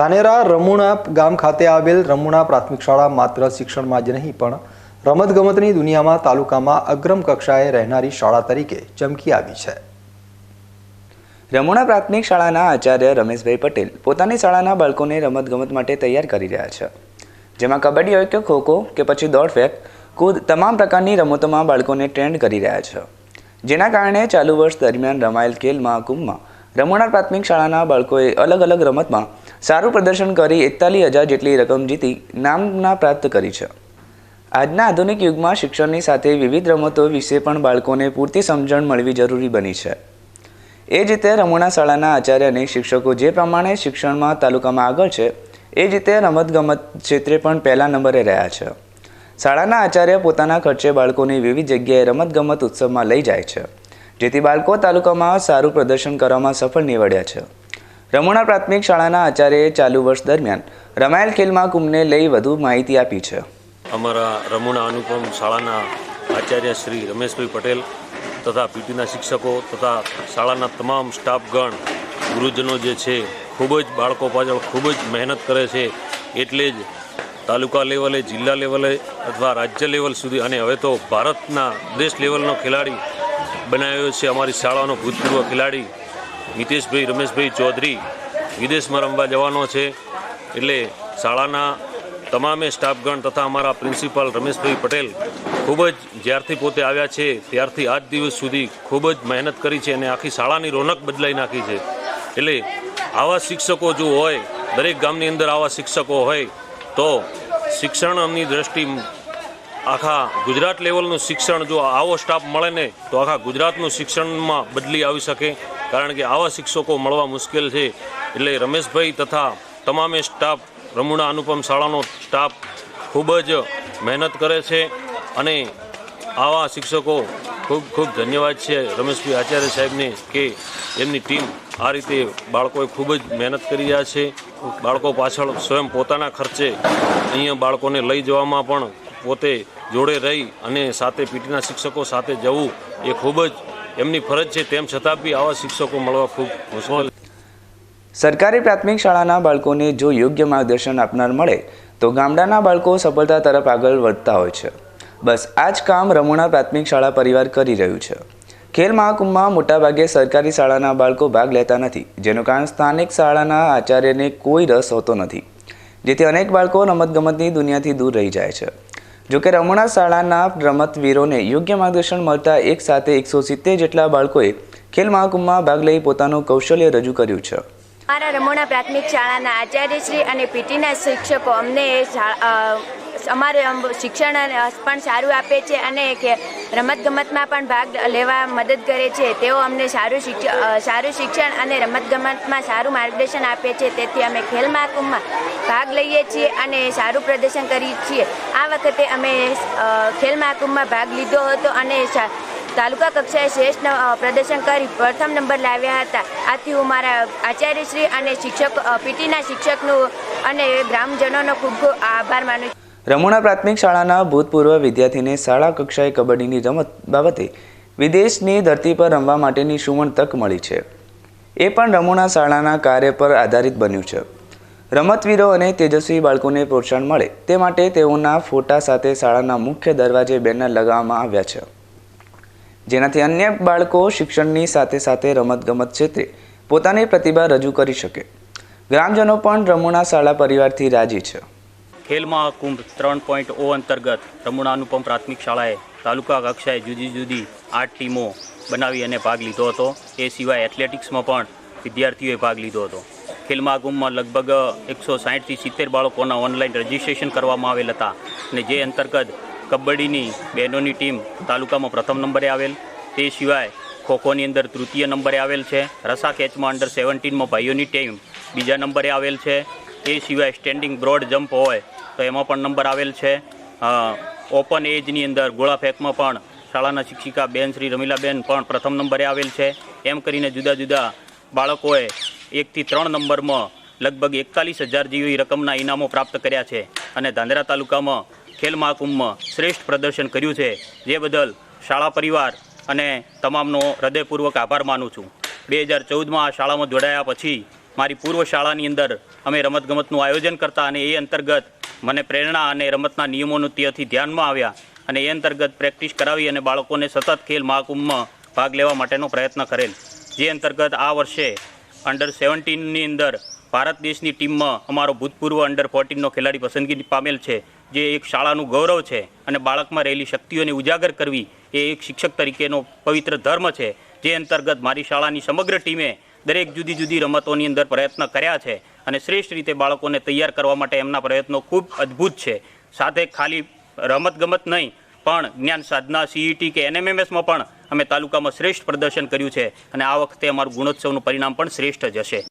ધાનેરા રમુણા ગામ ખાતે આવેલ રમુણા પ્રાથમિક શાળા માત્ર શિક્ષણમાં જ નહીં, પણ રમતગમતની દુનિયામાં તાલુકામાં અગ્રમ કક્ષાએ રહેનારી શાળા તરીકે ચમકી આવી છે. રમુણા પ્રાથમિક શાળાના આચાર્ય રમેશભાઈ પટેલ પોતાની શાળાના બાળકોને રમતગમત માટે તૈયાર કરી રહ્યા છે. જેમાં કબડ્ડી હોય કે ખોખો કે પછી દોડ ફેંક, કૂદ તમામ પ્રકારની રમતોમાં બાળકોને ટ્રેન્ડ કરી રહ્યા છે. જેના કારણે ચાલુ વર્ષ દરમિયાન રમાયેલ ખેલ મહાકુંભમાં રમુણા પ્રાથમિક શાળાના બાળકોએ અલગ અલગ રમતમાં સારું પ્રદર્શન કરી એકતાલીસ હજાર જેટલી રકમ જીતી નામના પ્રાપ્ત કરી છે. આજના આધુનિક યુગમાં શિક્ષણની સાથે વિવિધ રમતો વિશે પણ બાળકોને પૂરતી સમજણ મળવી જરૂરી બની છે. એ જ રીતે રમણા શાળાના આચાર્ય અને શિક્ષકો જે પ્રમાણે શિક્ષણમાં તાલુકામાં આગળ છે, એ જ રીતે રમતગમત ક્ષેત્રે પણ પહેલા નંબરે રહ્યા છે. શાળાના આચાર્ય પોતાના ખર્ચે બાળકોને વિવિધ જગ્યાએ રમતગમત ઉત્સવમાં લઈ જાય છે, જેથી બાળકો તાલુકામાં સારું પ્રદર્શન કરવામાં સફળ નીવડ્યા છે. રમુણા પ્રાથમિક શાળાના આચાર્યએ ચાલુ વર્ષ દરમિયાન રમાયેલ ખેલ મહાકુંભને લઈ વધુ માહિતી આપી છે. અમારા રમુણા અનુપમ શાળાના આચાર્ય શ્રી રમેશભાઈ પટેલ તથા પીટીના શિક્ષકો તથા શાળાના તમામ સ્ટાફગણ ગુરુજનો જે છે, ખૂબ જ બાળકો પાછળ ખૂબ જ મહેનત કરે છે, એટલે જ તાલુકા લેવલે, જિલ્લા લેવલે અથવા રાજ્ય લેવલ સુધી અને હવે તો ભારતના દેશ લેવલનો ખેલાડી બનાવ્યો છે, અમારી શાળાનો ભૂતપૂર્વ ખેલાડી. મિતેશભાઈ, રમેશભાઈ ચૌધરી વિદેશમાં રમવા જવાનો છે. એટલે શાળાના તમામે સ્ટાફગણ તથા અમારા પ્રિન્સિપાલ રમેશભાઈ પટેલ ખૂબ જ જ્યારથી પોતે આવ્યા છે, ત્યારથી આજ દિવસ સુધી ખૂબ જ મહેનત કરી છે અને આખી શાળાની રોનક બદલાઈ નાખી છે. એટલે આવા શિક્ષકો જો હોય, દરેક ગામની અંદર આવા શિક્ષકો હોય, તો શિક્ષણની દ્રષ્ટિ આખા ગુજરાત લેવલનું શિક્ષણ જો આવો સ્ટાફ મળે ને, તો આખા ગુજરાતનું શિક્ષણમાં બદલી આવી શકે. કારણ કે આવા શિક્ષકો મળવા મુશ્કેલ છે. એટલે રમેશભાઈ તથા તમામે સ્ટાફ, રમુણા અનુપમ શાળાનો સ્ટાફ ખૂબ જ મહેનત કરે છે અને આવા શિક્ષકો ખૂબ ખૂબ ધન્યવાદ છે રમેશભાઈ આચાર્ય સાહેબને કે એમની ટીમ આ રીતે બાળકોએ ખૂબ જ મહેનત કરી રહ્યા છે. બાળકો પાછળ સ્વયં પોતાના ખર્ચે અહીંયા બાળકોને લઈ જવામાં પણ પોતે જોડે રહી અને સાથે પીટીના શિક્ષકો સાથે જવું એ ખૂબ જ એમની ફરજ છે, તેમ છતાં બી આવા શિક્ષકો મળવા ખૂબ મુશ્કેલ. સરકારી પ્રાથમિક શાળાના બાળકોને જો યોગ્ય માર્ગદર્શન આપનાર મળે, તો ગામડાના બાળકો સફળતા તરફ આગળ વધતા હોય છે. બસ આ જ કામ રમુણા પ્રાથમિક શાળા પરિવાર કરી રહ્યું છે. ખેલ મહાકુંભમાં મોટાભાગે સરકારી શાળાના બાળકો ભાગ લેતા નથી, જેનું કારણ સ્થાનિક શાળાના આચાર્યને કોઈ રસ હોતો નથી, જેથી અનેક બાળકો રમતગમતની દુનિયાથી દૂર રહી જાય છે. જોકે રમણા શાળાના રમતવીરોને યોગ્ય માર્ગદર્શન મળતા એક સાથે એકસો સિત્તેર જેટલા બાળકોએ ખેલ મહાકુંભમાં ભાગ લઈ પોતાનું કૌશલ્ય રજૂ કર્યું છે. અમારા રમોણા પ્રાથમિક શાળાના આચાર્યશ્રી અને પીટીના શિક્ષકો અમને અમારે અમ શિક્ષણ પણ સારું આપે છે અને રમતગમતમાં પણ ભાગ લેવા મદદ કરે છે. તેઓ અમને સારું શિક્ષણ સારું શિક્ષણ અને રમતગમતમાં સારું માર્ગદર્શન આપે છે. તેથી અમે ખેલ મહાકુંભમાં ભાગ લઈએ છીએ અને સારું પ્રદર્શન કરીએ છીએ. આ વખતે અમે ખેલ મહાકુંભમાં ભાગ લીધો હતો અને તાલુકા કક્ષાએ શ્રેષ્ઠ પ્રદર્શન કરી પ્રથમ નંબર લાવ્યા હતા. આથી હું મારા આચાર્યશ્રી અને શિક્ષક પીટીના શિક્ષકનું અને ગ્રામજનોનો ખૂબ ખૂબ આભાર માનું છું રમુણા પ્રાથમિક શાળાના ભૂતપૂર્વ વિદ્યાર્થીને શાળા કક્ષાએ કબડ્ડીની રમત બાબતે વિદેશની ધરતી પર રમવા માટેની સુવર્ણ તક મળી છે. એ પણ રમુણા શાળાના કાર્ય પર આધારિત બન્યું છે. રમતવીરો અને તેજસ્વી બાળકોને પ્રોત્સાહન મળે તે માટે તેઓના ફોટા સાથે શાળાના મુખ્ય દરવાજે બેનર લગાવવામાં આવ્યા છે. જેનાથી અન્ય બાળકો શિક્ષણની સાથે સાથે રમતગમત ક્ષેત્રે પોતાની પ્રતિભા રજૂ કરી શકે. ગ્રામજનો પણ રમુણા શાળા પરિવારથી રાજી છે. ખેલ મહાકુંભ ત્રણ પોઈન્ટ ઓ અંતર્ગત રમુણા અનુપમ પ્રાથમિક શાળાએ તાલુકા કક્ષાએ જુદી જુદી આઠ ટીમો બનાવી અને ભાગ લીધો હતો. એ સિવાય એથ્લેટિક્સમાં પણ વિદ્યાર્થીઓએ ભાગ લીધો હતો. ખેલ મહાકુંભમાં લગભગ એકસો સાહીઠથી સિત્તેર બાળકોના ઓનલાઈન રજિસ્ટ્રેશન કરવામાં આવેલ હતા અને જે અંતર્ગત કબડ્ડીની બહેનોની ટીમ તાલુકામાં પ્રથમ નંબરે આવેલ. તે સિવાય ખોખોની અંદર તૃતીય નંબરે આવેલ છે. રસા કેચમાં અંડર સેવન્ટીનમાં ભાઈઓની ટીમ બીજા નંબરે આવેલ છે. એ સિવાય સ્ટેન્ડિંગ બ્રોડ જમ્પ હોય તો એમાં પણ નંબર આવેલ છે. ઓપન એજની અંદર ગોળા ફેંકમાં પણ શાળાના શિક્ષિકા બેન શ્રી રમીલાબેન પણ પ્રથમ નંબરે આવેલ છે. એમ કરીને જુદા જુદા બાળકોએ એકથી ત્રણ નંબરમાં લગભગ એકતાલીસ હજાર જેવી રકમના ઇનામો પ્રાપ્ત કર્યા છે અને ધાંધ્રા તાલુકામાં ખેલ મહાકુંભમાં શ્રેષ્ઠ પ્રદર્શન કર્યું છે. જે બદલ શાળા પરિવાર અને તમામનો હૃદયપૂર્વક આભાર માનું છું. બે હજાર ચૌદમાં આ શાળામાં જોડાયા પછી મારી પૂર્વ શાળાની અંદર અમે રમતગમતનું આયોજન કરતા અને એ અંતર્ગત મને પ્રેરણા અને રમતના નિયમોનું ત્યાંથી ધ્યાનમાં આવ્યા અને એ અંતર્ગત પ્રેક્ટિસ કરાવી અને બાળકોને સતત ખેલ મહાકુંભમાં ભાગ લેવા માટેનો પ્રયત્ન કરેલ. જે અંતર્ગત આ વર્ષે અંડર સેવન્ટીનની અંદર ભારત દેશની ટીમમાં અમારો ભૂતપૂર્વ અંડર ફોર્ટીનનો ખેલાડી પસંદગી પામેલ છે. જે એક શાળાનું ગૌરવ છે અને બાળકમાં રહેલી શક્તિઓને ઉજાગર કરવી એ એક શિક્ષક તરીકેનો પવિત્ર ધર્મ છે. જે અંતર્ગત મારી શાળાની સમગ્ર ટીમે દરેક જુદી જુદી રમતોની અંદર પ્રયત્ન કર્યા છે અને શ્રેષ્ઠ રીતે બાળકોને તૈયાર કરવા માટે એમના પ્રયત્નો ખૂબ અદ્ભુત છે. સાથે ખાલી રમતગમત નહીં, પણ જ્ઞાન સાધના સીઈટી કે એનએમએમએસમાં પણ અમે તાલુકામાં શ્રેષ્ઠ પ્રદર્શન કર્યું છે અને આ વખતે અમારું ગુણોત્સવનું પરિણામ પણ શ્રેષ્ઠ જ હશે.